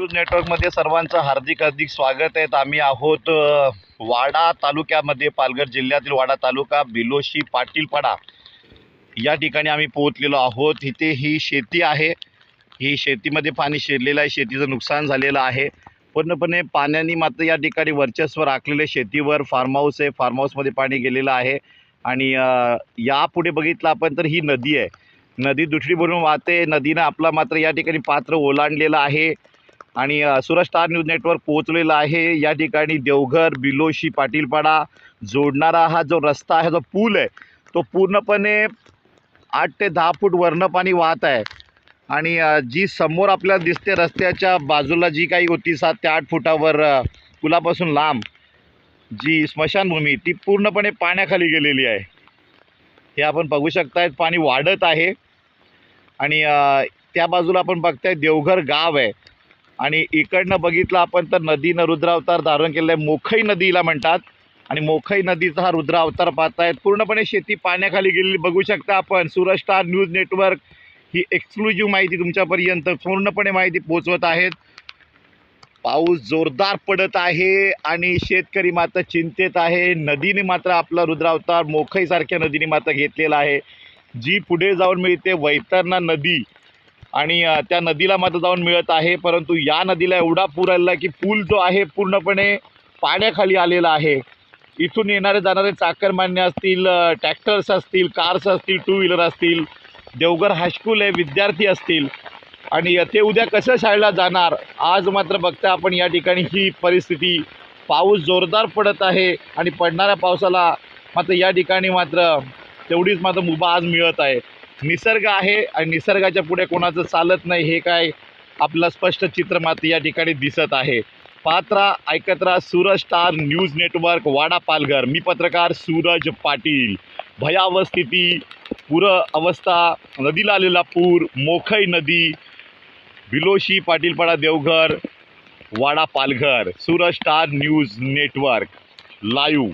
News नेटवर्कमध्ये सर्वांचं हार्दिक हार्दिक स्वागत आहे. आम्ही आहोत वाडा तालुक्यामध्ये पालघर जिल्ह्यातील वाडा तालुका बिलोशी पाटीलपाडा. या ठिकाणी आम्ही पोहोचलेलो आहोत. इथे ही शेती आहे. ही शेतीमध्ये पाणी शिरलेलं आहे. शेतीचं नुकसान झालेलं आहे. पूर्णपणे पाण्याने मात्र या ठिकाणी वर्चस्व राखलेले शेतीवर फार्म हाऊस आहे. फार्म हाऊसमध्ये पाणी गेलेलं आहे. आणि यापुढे बघितलं आपण तर ही नदी आहे. नदी दुसरी बनून वाहते. नदीनं आपला मात्र या ठिकाणी पात्र ओलांडलेलं आहे. आणि अ, सुरज स्टार न्यूज नेटवर्क पोहोचलेलं आहे. या ठिकाणी देवघर बिलोशी पाटीलपाडा जोडणारा हा जो रस्ता आहे जो पूल आहे तो पूर्णपणे आठ ते दहा फूट वरनं पाणी वाहत आहे. आणि जी समोर आपल्याला दिसते रस्त्याच्या बाजूला जी काही होती सात ते आठ फुटावर पुलापासून लांब जी स्मशानभूमी ती पूर्णपणे पाण्याखाली गेलेली आहे. हे आपण बघू शकताय पाणी वाढत आहे. आणि त्या बाजूला आपण बघताय देवघर गाव आहे. आणि इकडनं बघितलं आपण तर नदीनं रुद्रावतार धारण केलं आहे. मोखई नदीला म्हणतात. आणि मोखई नदीचा हा रुद्रावतार पाहतायत. पूर्णपणे शेती पाण्याखाली गेलेली बघू शकता आपण. सूरज स्टार न्यूज नेटवर्क ही एक्सक्लुझिव्ह माहिती तुमच्यापर्यंत पूर्णपणे माहिती पोचवत आहेत. पाऊस जोरदार पडत आहे आणि शेतकरी मात्र चिंतेत आहे. नदीने मात्र आपला रुद्रावतार मोखईसारख्या नदीने मात्र घेतलेला आहे. जी पुढे जाऊन मिळते वैतरणा नदी. आणि त्या नदीला मात्र जाऊन मिळत आहे. परंतु या नदीला एवढा पूर आलेला की पूल जो आहे पूर्णपणे पाण्याखाली आलेला आहे. इथून येणारे जाणारे चाकरमान्य असतील ट्रॅक्टर्स असतील कार्स असतील टू व्हीलर असतील देवघर हायस्कूल आहे विद्यार्थी असतील. आणि ते उद्या कसं शाळेला जाणार? आज मात्र बघता आपण या ठिकाणी ही परिस्थिती. पाऊस जोरदार पडत आहे आणि पडणाऱ्या पावसाला मात्र या ठिकाणी मात्र तेवढीच मात्र मुभा आज मिळत आहे. निसर्ग आहे आणि निसर्गाच्या पुढे कोणाचं चालत नाही हे काय आपलं स्पष्ट चित्र मात्र या ठिकाणी दिसत आहे. पात्रा ऐकत राहा Suraj star news network Wada Palghar. मी पत्रकार सूरज पाटील. भयावह स्थिती पूर अवस्था नदीला आलेला पूर मोखई नदी Biloshi Patilpada Devghar Wada Palghar. Suraj star news network live.